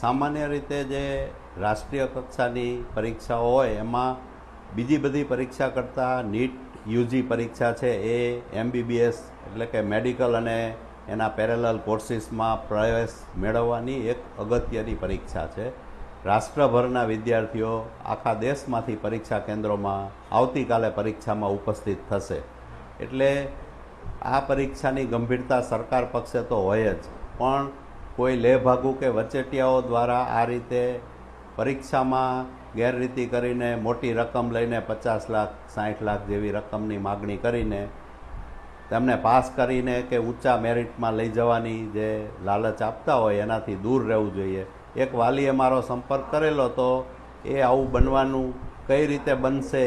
સામાન્ય રીતે જે રાષ્ટ્રીય કક્ષાની પરીક્ષાઓ હોય, એમાં બીજી બધી પરીક્ષા કરતાં નીટ, યુજી પરીક્ષા છે એ, એમબીબીએસ એટલે કે મેડિકલ અને એના પેરેલલ કોર્સિસમાં પ્રવેશ મેળવવાની એક અગત્યની પરીક્ષા છે. રાષ્ટ્રભરના વિદ્યાર્થીઓ આખા દેશમાંથી પરીક્ષા કેન્દ્રોમાં આવતીકાલે પરીક્ષામાં ઉપસ્થિત થશે. એટલે આ પરીક્ષાની ગંભીરતા સરકાર પક્ષે તો હોય જ, પણ કોઈ લેભાગુ કે વચેટિયાઓ દ્વારા આ રીતે પરીક્ષામાં ગેરરીતિ કરીને મોટી રકમ લઈને પચાસ લાખ, સાઠ લાખ જેવી રકમની માગણી કરીને તેમને પાસ કરીને કે ઊંચા મેરિટમાં લઈ જવાની જે લાલચ આપતા હોય એનાથી દૂર રહેવું જોઈએ. એક વાલીએ મારો સંપર્ક કરેલો તો એ આવું બનવાનું કઈ રીતે બનશે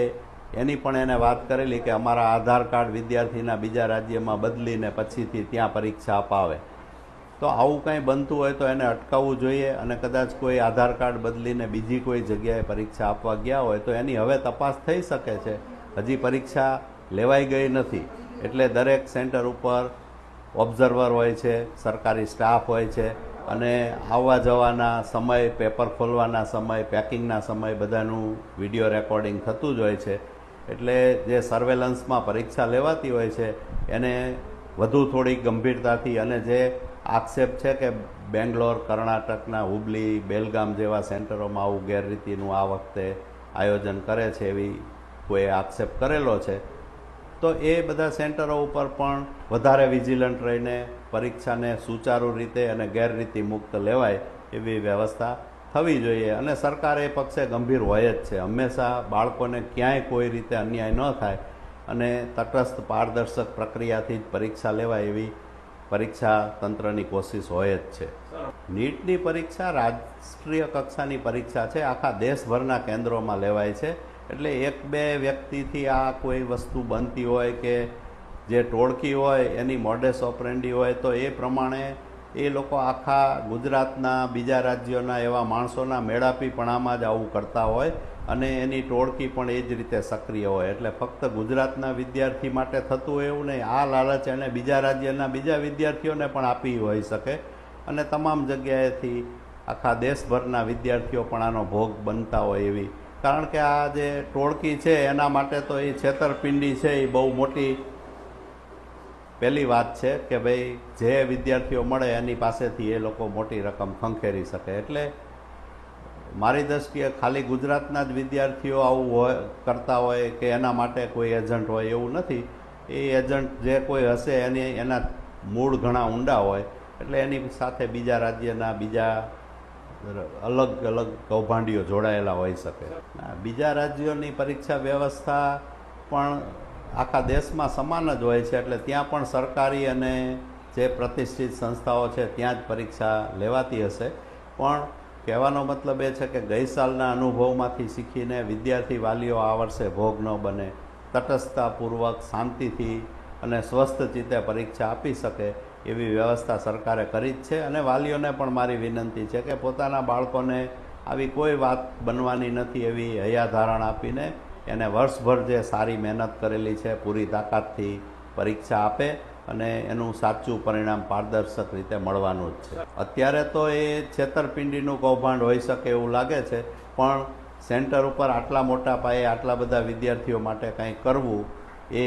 એની પણ એને વાત કરેલી કે અમારા આધાર કાર્ડ વિદ્યાર્થીના બીજા રાજ્યમાં બદલીને પછીથી ત્યાં પરીક્ષા અપાવે. તો આવું કંઈ બનતું હોય તો એને અટકાવવું જોઈએ અને કદાચ કોઈ આધાર કાર્ડ બદલીને બીજી કોઈ જગ્યાએ પરીક્ષા આપવા ગયા હોય તો એની હવે તપાસ થઈ શકે છે. હજી પરીક્ષા લેવાઈ ગઈ નથી. એટલે દરેક સેન્ટર ઉપર ઓબ્ઝર્વર હોય છે, સરકારી સ્ટાફ હોય છે અને આવવા જવાના સમય, પેપર ખોલવાના સમય, પેકિંગના સમય બધાનું વીડિયો રેકોર્ડિંગ થતું જ હોય છે. એટલે જે સર્વેલન્સમાં પરીક્ષા લેવાતી હોય છે, એને વધુ થોડી ગંભીરતાથી અને જે આક્ષેપ છે કે બેંગ્લોર, કર્ણાટકના હુબલી, બેલગામ જેવા સેન્ટરોમાં આવું ગેરરીતિનું આ વખતે આયોજન કરે છે એવી કોઈ આક્ષેપ કરેલો છે. તો એ બધા સેન્ટરો ઉપર પણ વધારે વિજિલન્ટ રહીને પરીક્ષાને સુચારુ રીતે અને ગેરરીતિ મુક્ત લેવાય એવી વ્યવસ્થા થવી જોઈએ. અને સરકાર એ પક્ષે ગંભીર હોય જ છે. હંમેશા બાળકોને ક્યાંય કોઈ રીતે અન્યાય ન થાય અને તટસ્થ પારદર્શક પ્રક્રિયાથી જ પરીક્ષા લેવાય એવી પરીક્ષા તંત્રની કોશિશ હોય જ છે. નીટની પરીક્ષા રાષ્ટ્રીય કક્ષાની પરીક્ષા છે. આખા દેશભરના કેન્દ્રોમાં લેવાય છે. એટલે એક બે વ્યક્તિથી આ કોઈ વસ્તુ બનતી હોય કે જે ટોળકી હોય, એની મોડેસ ઓપરેન્ડી હોય, તો એ પ્રમાણે એ લોકો આખા ગુજરાતના, બીજા રાજ્યોના એવા માણસોના મેળાપીપણામાં જ આવું કરતા હોય અને એની ટોળકી પણ એ જ રીતે સક્રિય હોય. એટલે ફક્ત ગુજરાતના વિદ્યાર્થી માટે થતું એવું નહીં. આ લાલચ એને બીજા રાજ્યના બીજા વિદ્યાર્થીઓને પણ આપી હોઈ શકે. અને તમામ જગ્યાએથી આખા દેશભરના વિદ્યાર્થીઓ પણ આનો ભોગ બનતા હોય એવી. કારણ કે આ જે ટોળકી છે, એના માટે તો એ છેતરપિંડી છે, એ બહુ મોટી પહેલી વાત છે કે ભાઈ, જે વિદ્યાર્થીઓ મળે એની પાસેથી એ લોકો મોટી રકમ ખંખેરી શકે. એટલે મારી દ્રષ્ટિએ ખાલી ગુજરાતના જ વિદ્યાર્થીઓ આવું હોય, કરતા હોય કે એના માટે કોઈ એજન્ટ હોય એવું નથી. એ એજન્ટ જે કોઈ હશે એની, એના મૂળ ઘણા ઊંડા હોય. એટલે એની સાથે બીજા રાજ્યના, બીજા અલગ અલગ કૌભાંડીઓ જોડાયેલા હોઈ શકે. બીજા રાજ્યોની પરીક્ષા વ્યવસ્થા પણ આખા દેશમાં સમાન જ હોય છે, એટલે ત્યાં પણ સરકારી અને જે પ્રતિષ્ઠિત સંસ્થાઓ છે, ત્યાં જ પરીક્ષા લેવાતી હશે. પણ કહેવાનો મતલબ એ છે કે ગઈ સાલના અનુભવમાંથી શીખીને વિદ્યાર્થી વાલીઓ આ વર્ષે ભોગ ન બને. તટસ્થતાપૂર્વક, શાંતિથી અને સ્વસ્થ ચિત્તે પરીક્ષા આપી શકે એવી વ્યવસ્થા સરકારે કરી જ છે. અને વાલીઓને પણ મારી વિનંતી છે કે પોતાના બાળકોને આવી કોઈ વાત બનવાની નથી એવી હૈયાધારણ આપીને એને વર્ષભર જે સારી મહેનત કરેલી છે, પૂરી તાકાતથી પરીક્ષા આપે અને એનું સાચું પરિણામ પારદર્શક રીતે મળવાનું જ છે. અત્યારે તો એ છેતરપિંડીનું કૌભાંડ હોઈ શકે એવું લાગે છે, પણ સેન્ટર ઉપર આટલા મોટા પાયે આટલા બધા વિદ્યાર્થીઓ માટે કંઈ કરવું એ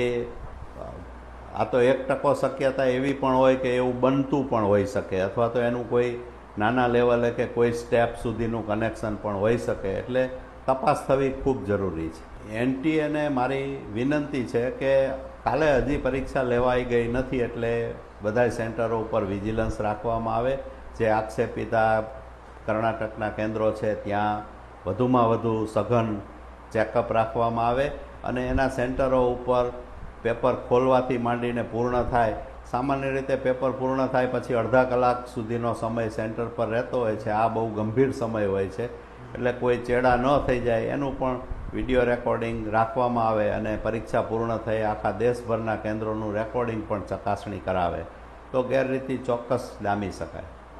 આ તો એક ટકો શક્યતા એવી પણ હોય કે એવું બનતું પણ હોઈ શકે, અથવા તો એનું કોઈ નાના લેવલે કે કોઈ સ્ટેપ સુધીનું કનેક્શન પણ હોઈ શકે, એટલે તપાસ થવી ખૂબ જરૂરી છે. એનટીએને મારી વિનંતી છે કે કાલે હજી પરીક્ષા લેવાઈ ગઈ નથી એટલે બધા સેન્ટરો ઉપર વિજિલન્સ રાખવામાં આવે. જે આક્ષેપિતા કર્ણાટકના કેન્દ્રો છે, ત્યાં વધુમાં વધુ સઘન ચેકઅપ રાખવામાં આવે અને એના સેન્ટરો ઉપર પેપર ખોલવાથી માંડીને પૂર્ણ થાય. સામાન્ય રીતે પેપર પૂર્ણ થાય પછી અડધા કલાક સુધીનો સમય સેન્ટર પર રહેતો હોય છે. આ બહુ ગંભીર સમય હોય છે. એટલે કોઈ ચેડા ન થઈ જાય, એનું પણ વીડિયો રેકોર્ડિંગ રાખવામાં આવે અને પરીક્ષા પૂર્ણ થઈ, આખા દેશભરના કેન્દ્રોનું રેકોર્ડિંગ પણ ચકાસણી કરાવે. તો ગેરરીતિ ચોક્કસ ડામી શકાય.